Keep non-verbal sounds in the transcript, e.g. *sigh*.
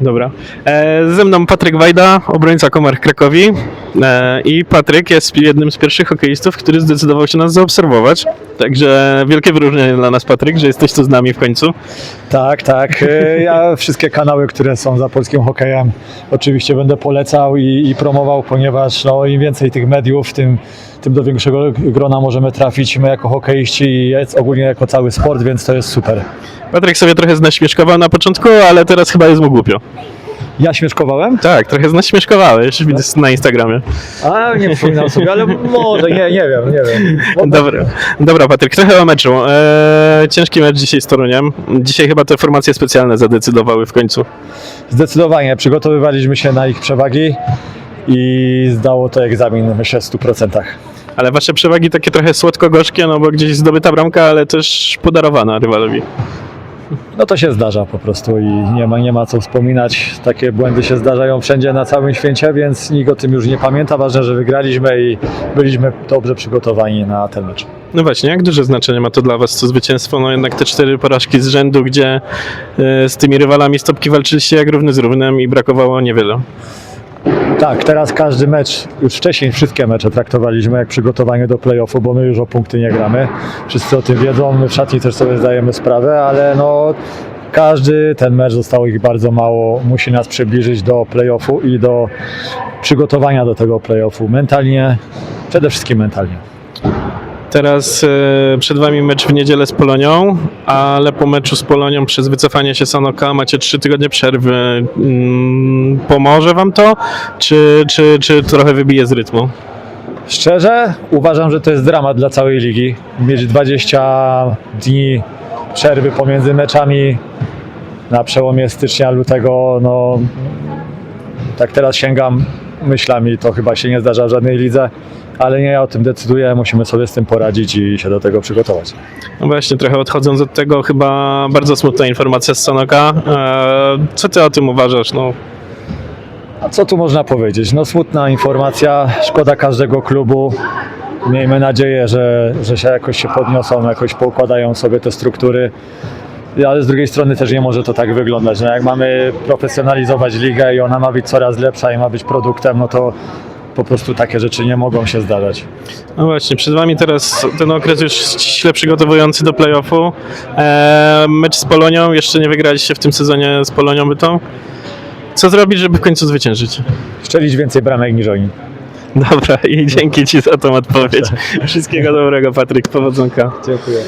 Dobra. E, ze mną Patryk Wajda, obrońca Komar Krakowi. E, I Patryk jest jednym z pierwszych hokeistów, który zdecydował się nas zaobserwować. Także wielkie wyróżnienie dla nas, Patryk, że jesteś tu z nami w końcu. Tak, tak. E, Ja *laughs* wszystkie kanały, które są za polskim hokejem, oczywiście będę polecał i, i promował, ponieważ no, im więcej tych mediów, tym, tym do większego grona możemy trafić my jako hokeiści i ogólnie jako cały sport, więc to jest super. Patryk sobie trochę znaśmieszkował na początku, ale teraz chyba jest mu głupio. Ja śmieszkowałem? Tak, trochę znaśmieszkowałeś, widzę na Instagramie. A nie przypominam sobie, ale może, nie, nie wiem, nie wiem. Dobra, dobra Patryk, trochę o meczu. E, ciężki mecz dzisiaj z Toruniem. Dzisiaj chyba te formacje specjalne zadecydowały w końcu. Zdecydowanie przygotowywaliśmy się na ich przewagi i zdało to egzamin, myślę, w 100%. Ale wasze przewagi takie trochę słodko-gorzkie, no bo gdzieś zdobyta bramka, ale też podarowana rywalowi. No to się zdarza po prostu i nie ma, nie ma co wspominać. Takie błędy się zdarzają wszędzie na całym świecie, więc nikt o tym już nie pamięta. Ważne, że wygraliśmy i byliśmy dobrze przygotowani na ten mecz. No właśnie, jak duże znaczenie ma to dla was to zwycięstwo? No jednak te cztery porażki z rzędu, gdzie e, z tymi rywalami stopki walczyliście jak równy z równym i brakowało niewiele. Tak, teraz każdy mecz, już wcześniej wszystkie mecze traktowaliśmy jak przygotowanie do play-offu, bo my już o punkty nie gramy. Wszyscy o tym wiedzą, my w szatni też sobie zdajemy sprawę, ale no każdy ten mecz zostało ich bardzo mało, musi nas przybliżyć do play-offu i do przygotowania do tego play-offu mentalnie, przede wszystkim mentalnie. Teraz e, przed wami mecz w niedzielę z Polonią, ale po meczu z Polonią przez wycofanie się Sanoka macie trzy tygodnie przerwy. Mm, pomoże wam to, czy, czy, czy trochę wybije z rytmu? Szczerze, uważam, że to jest dramat dla całej ligi. Mieć 20 dni przerwy pomiędzy meczami na przełomie stycznia, lutego, no tak teraz sięgam myślami, to chyba się nie zdarza w żadnej lidze, ale nie ja o tym decyduję, musimy sobie z tym poradzić i się do tego przygotować. No właśnie, trochę odchodząc od tego, chyba bardzo smutna informacja z Sanoka. E, co ty o tym uważasz? No, A co tu można powiedzieć? No smutna informacja, szkoda każdego klubu. Miejmy nadzieję, że, że się jakoś się podniosą, jakoś poukładają sobie te struktury. Ale z drugiej strony też nie może to tak wyglądać. No jak mamy profesjonalizować ligę i ona ma być coraz lepsza i ma być produktem, no to po prostu takie rzeczy nie mogą się zdarzać. no właśnie, przed wami teraz ten okres już ściśle przygotowujący do play-offu. E, mecz z Polonią, jeszcze nie wygraliście w tym sezonie z Polonią bytą. Co zrobić, żeby w końcu zwyciężyć? Szczelić więcej bramek niż oni. Dobra, i dzięki Ci za tą odpowiedź. *laughs* Wszystkiego dobrego, Patryk, powodzonka. Dziękuję.